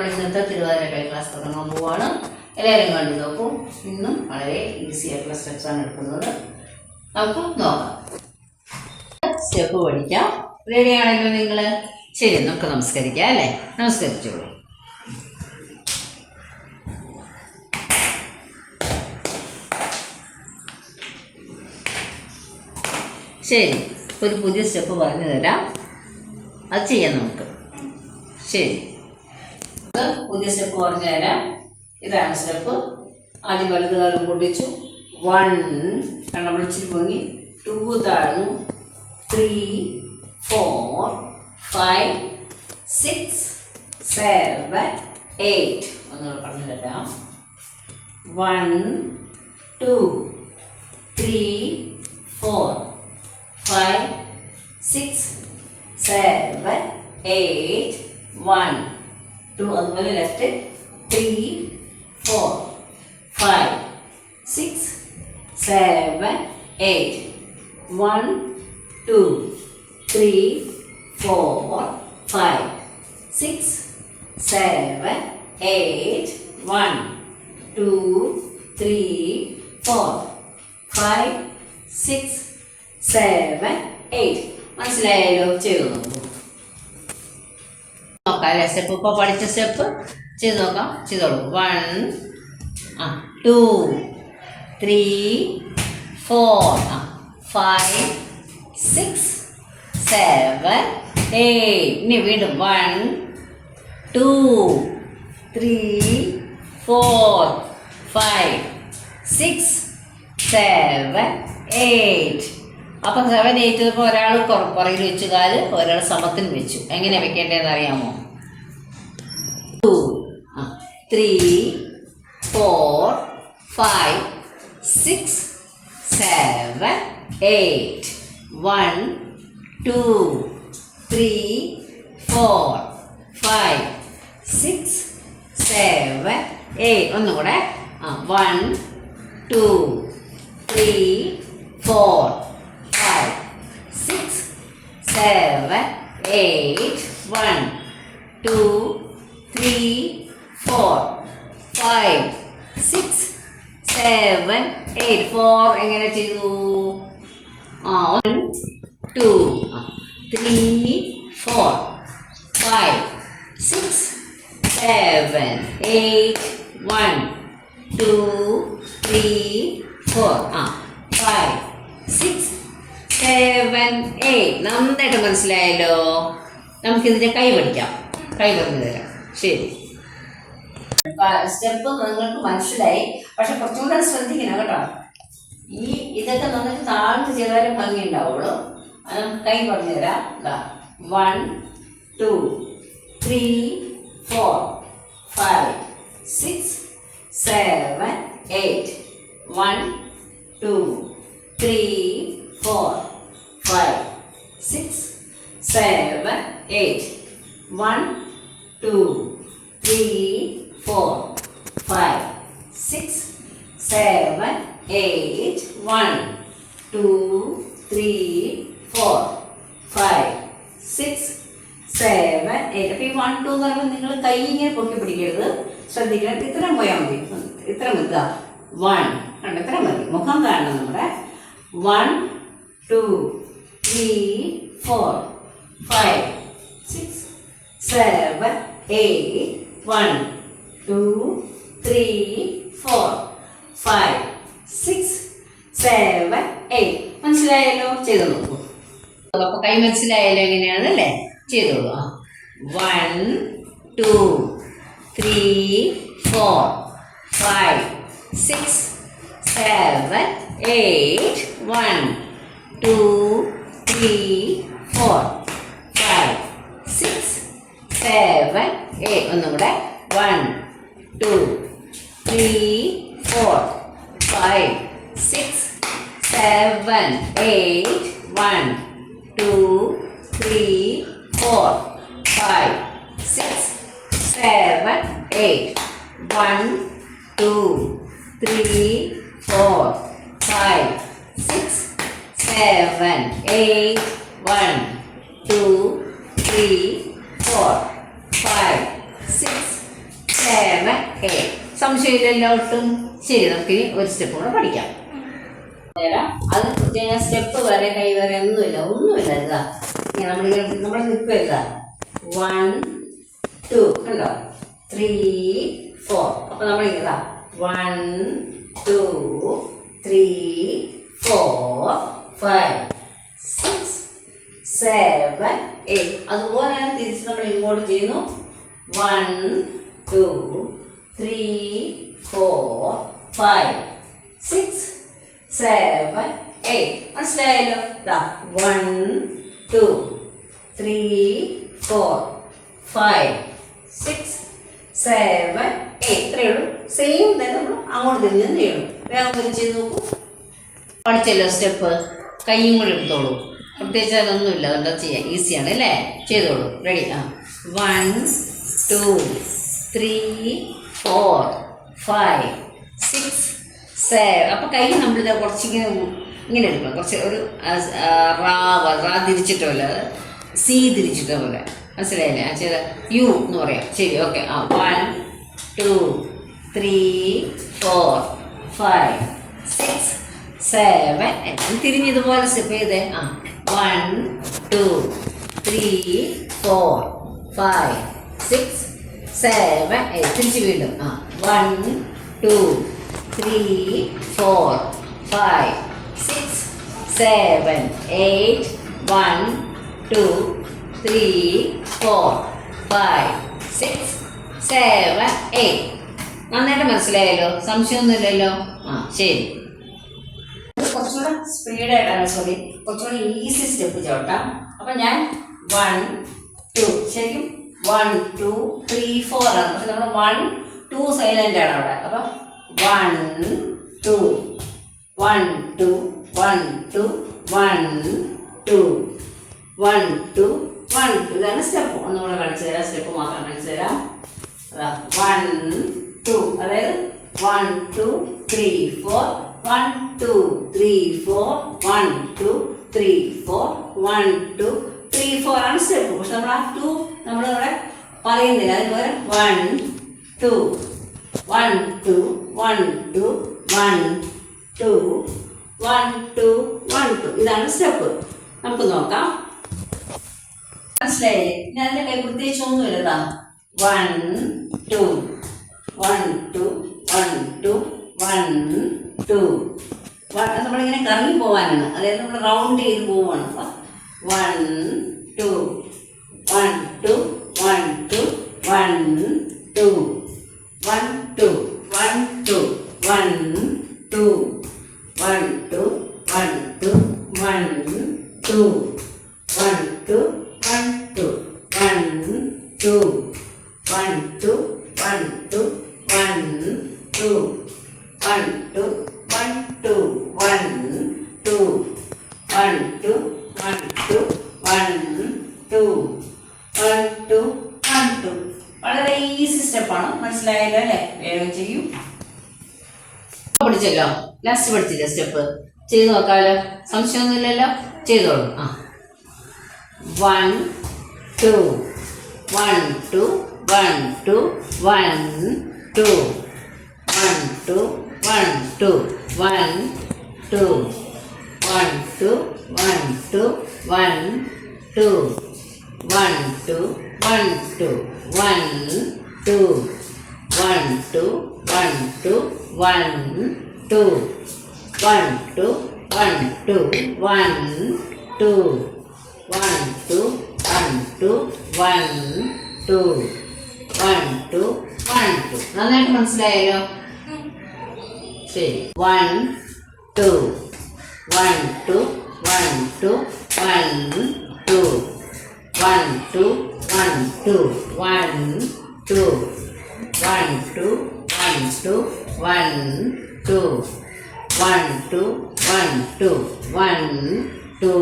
നമ്മൾ ഇന്നത്തെ തിരുവാതിരക്കളി ക്ലാസ് തുടങ്ങാൻ പോവാണ്. എല്ലാവരും കണ്ടു നോക്കൂ. ഇന്നും വളരെ ഈസി ആയിട്ടുള്ള സ്റ്റെപ്സ് ആണ് എടുക്കുന്നത്. നമുക്ക് നോക്കാം. സ്റ്റെപ്പ് പഠിക്കാം. റെഡി ആണല്ലോ നിങ്ങൾ ശരി നമുക്ക് നമസ്കരിക്കാം അല്ലേ? നമസ്കരിച്ചോളൂ. ശരി ഒരു പുതിയ സ്റ്റെപ്പ് പറഞ്ഞു തരാം അത് ചെയ്യാം നമുക്ക്. ശരി. പുതിയ സ്റ്റെപ്പ് പറഞ്ഞു തരാം. ഇതാണ് സ്റ്റെപ്പ് ആദ്യം വലത് കാലം പൊട്ടിച്ചു വൺ കണ്ണം വിളിച്ചിട്ട് പൊങ്ങി. ടു താഴ്ന്നു. Three four five six seven eight ഒന്നുകൂടെ പറഞ്ഞു തരാം. One two three four five six seven eight one, two, അതുപോലെ left three four five six seven eight one two three four five six seven eight one two three four five six seven eight മനസ്സിലായല്ലോ? ചെയ്തു നോക്കൂ. നോക്കാം അല്ലേ step ഇപ്പോൾ പഠിച്ച step ചെയ്ത് നോക്കാം. ചെയ്തോളൂ. വൺ ആ ടു ത്രീ ഫോർ ആ ഫൈവ് സിക്സ് സെവൻ എയ്റ്റ് ഇനി വീണ്ടും one two three four five six seven eight അപ്പം സെവൻ എയ്റ്റ് ഇപ്പോൾ ഒരാൾ പുറകിൽ വെച്ചു കാൽ ഒരാൾ സമത്തിന് വെച്ചു. എങ്ങനെ വെക്കേണ്ടതെന്ന് അറിയാമോ? Two three four five six seven eight one two three four five six seven eight ഒന്നുകൂടെ. ആ. One two three four seven eight one two three four five six seven eight four എങ്ങനെ ചെയ്തു? ആ one two three four five six seven eight one two three four ആ five six seven eight നന്നായിട്ട് മനസ്സിലായല്ലോ. നമുക്കിതിന്റെ കൈ പഠിക്കാം കൈ പറഞ്ഞു തരാം. ശരി. സ്റ്റെപ്പ് നിങ്ങൾക്ക് മനസ്സിലായി. പക്ഷെ കുറച്ചും കൂടെ ശ്രദ്ധിക്കണം കേട്ടോ. ഈ ഇതൊക്കെ നമുക്ക് താഴ്ന്നു ചെയ്താലും ഭംഗി ഉണ്ടാവുള്ളൂ അത് നമുക്ക് കൈ പറഞ്ഞു തരാം. One two three four five six seven eight one two three four five six seven eight one two three four five six seven eight one two three four five six seven eight അപ്പോൾ ഈ one two എന്ന് പറയുമ്പോൾ നിങ്ങൾ കൈ ഇങ്ങനെ പൊക്കി പിടിക്കരുത്. ശ്രദ്ധിക്കണം. ഇത്ര പോയാൽ മതി. ഇത്ര മതി. വൺ കണ്ട? ഇത്ര മതി. മുഖം കാണണം നമ്മുടെ. One two three four five six seven eight one two three four five six seven eight മനസ്സിലായല്ലോ? ചെയ്തു നോക്കൂ. അപ്പൊ കൈ മനസ്സിലായല്ലോ എങ്ങനെയാണല്ലേ ചെയ്തോളൂ one two three four five six seven eight one two three four five six seven eight ഒന്നും കൂടെ one two three four five six seven eight one two three four five six seven eight one two three four five six seven eight, one, two, three, four, five, six, seven, eight. സംശയമില്ലല്ലോ ഒട്ടും. ശരി നമുക്കിനി ഒരു step കൂടെ പഠിക്കാം. അത് ഞാൻ step വരെ കൈ വരെ ഒന്നുമില്ല ഒന്നുമില്ല ഇതാ. നമ്മൾ നമ്മൾ നിൽക്കുക ഇതാ. വൺ ടു കണ്ടോ? ത്രീ ഫോർ അപ്പൊ നമ്മൾ ഇതാ. One two three four five six seven eight അതുപോലെ തന്നെ തിരിച്ച് നമ്മൾ ഇങ്ങോട്ട് ചെയ്യുന്നു. One two three four five six seven eight മനസ്സിലായല്ലോ? ഇതാ one two three four five six seven eight ഇത്രയേ ഉള്ളൂ. സെയിം തന്നെ നമ്മൾ അങ്ങോട്ട് തിരിഞ്ഞ് ചെയ്യണം വേഗം തിരിച്ച് നോക്കൂ. പഠിച്ചല്ലോ സ്റ്റെപ്പ്. കൈയും കൂടി എടുത്തോളൂ. പ്രത്യേകിച്ച് അതൊന്നുമില്ല അതുകൊണ്ട് ചെയ്യാം? ഈസിയാണ് അല്ലേ? ചെയ്തോളൂ. റെഡി ആ. One two three four five six seven അപ്പോൾ കൈ നമ്മളിത് കുറച്ചിങ്ങനെ ഇങ്ങനെ എടുക്കണം. കുറച്ച് ഒരു റാ റാ തിരിച്ചിട്ടോ അല്ല സി തിരിച്ചിട്ടോ പോലെ. മനസ്സിലായില്ലേ? ആ ചെയ്ത യു എന്ന് പറയാം. ശരി ഓക്കെ ആ one two three four five seven തിരിഞ്ഞതുപോലെ step ചെയ്തേ. ആ one two three four five six seven തിരിച്ച് വീണ്ടും. ആ one two three four five six seven eight one two three four five six seven eight നന്നായിട്ട് മനസ്സിലായല്ലോ? സംശയമൊന്നുമില്ലല്ലോ? ആ ശരി. കുറച്ചുകൂടെ സ്പീഡായിട്ടാണ് സോറി കുറച്ചുകൂടെ ഈസി സ്റ്റെപ്പ് ചോട്ടാം അപ്പം ഞാൻ വൺ ടു ശരിക്കും വൺ ടു ത്രീ ഫോർ ആണ്. പക്ഷെ നമ്മൾ വൺ ടു സൈലന്റ് ആണ് അവിടെ. അപ്പം one two one two one two one two one two one two ഇതാണ് സ്റ്റെപ്പ് ഒന്നുകൂടെ കാണിച്ചു തരാം. സ്റ്റെപ്പ് മാത്രം കാണിച്ചു തരാം. വൺ ടു അതായത് one two three four one two three four one two three four one two three four ആണ് step പക്ഷെ നമ്മൾ ആ ടു നമ്മളിവിടെ പറയുന്നില്ല. അതിന് പകരം one two one two one two one two one two one two ഇതാണ് സ്റ്റെപ്പ് നമുക്ക് നോക്കാം. മനസ്സിലായില്ലേ? ഞാൻ അതിന്റെ കൈ പ്രത്യേകിച്ച് ഒന്നുമില്ലതാ one two one two one two one two നമ്മളിങ്ങനെ കറങ്ങി പോകാനാണ് അതായത് നമ്മൾ റൗണ്ട് ചെയ്ത് പോവാണ്. One two one two one two one two one two one two one last പഠിച്ചില്ല സ്റ്റെപ്പ് ചെയ്ത് നോക്കാമല്ലോ സംശയമൊന്നുമില്ലല്ലോ ചെയ്തോളൂ ആ one two one two one two one two one two one two one two one two one two one two one two one two one two one two one two one two one two one two one two one two one two one two one two one two നന്നായിട്ട് മനസ്സിലായല്ലോ ശരി one two one two one two one two one two one two one two one two one two one two one two one two one two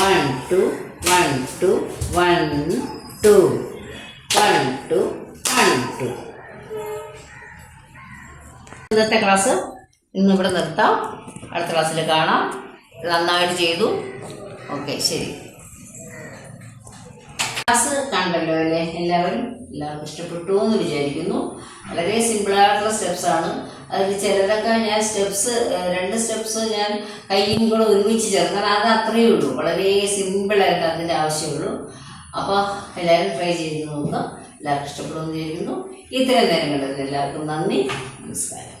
one two one two one two one two one two ഇന്നത്തെ class ഇന്ന് ഇവിടെ നിർത്താം. അടുത്ത ക്ലാസ്സിൽ കാണാം. നന്നായിട്ട് ചെയ്തു. Okay ശരി. ക്ലാസ് കണ്ടല്ലോ അല്ലേ? എല്ലാവരും? എല്ലാവർക്കും ഇഷ്ടപ്പെട്ടു എന്ന് വിചാരിക്കുന്നു. വളരെ സിമ്പിളായിട്ടുള്ള സ്റ്റെപ്സ് ആണ്. അതിൽ ചിലതൊക്കെ ഞാൻ സ്റ്റെപ്സ് രണ്ട് സ്റ്റെപ്സ് ഞാൻ കയ്യും കൂടെ ഒരുമിച്ച് ചേർക്കണം അത് അത്രയേ ഉള്ളൂ. വളരെ സിമ്പിളായിട്ട് അതിന്റെ ആവശ്യമുള്ളൂ. അപ്പോൾ എല്ലാവരും ട്രൈ ചെയ്ത് നോക്കുക. എല്ലാവർക്കും ഇഷ്ടപ്പെടുമെന്ന് വിചാരിക്കുന്നു. ഇത്രയും നേരം എല്ലാവർക്കും നന്ദി. നമസ്കാരം.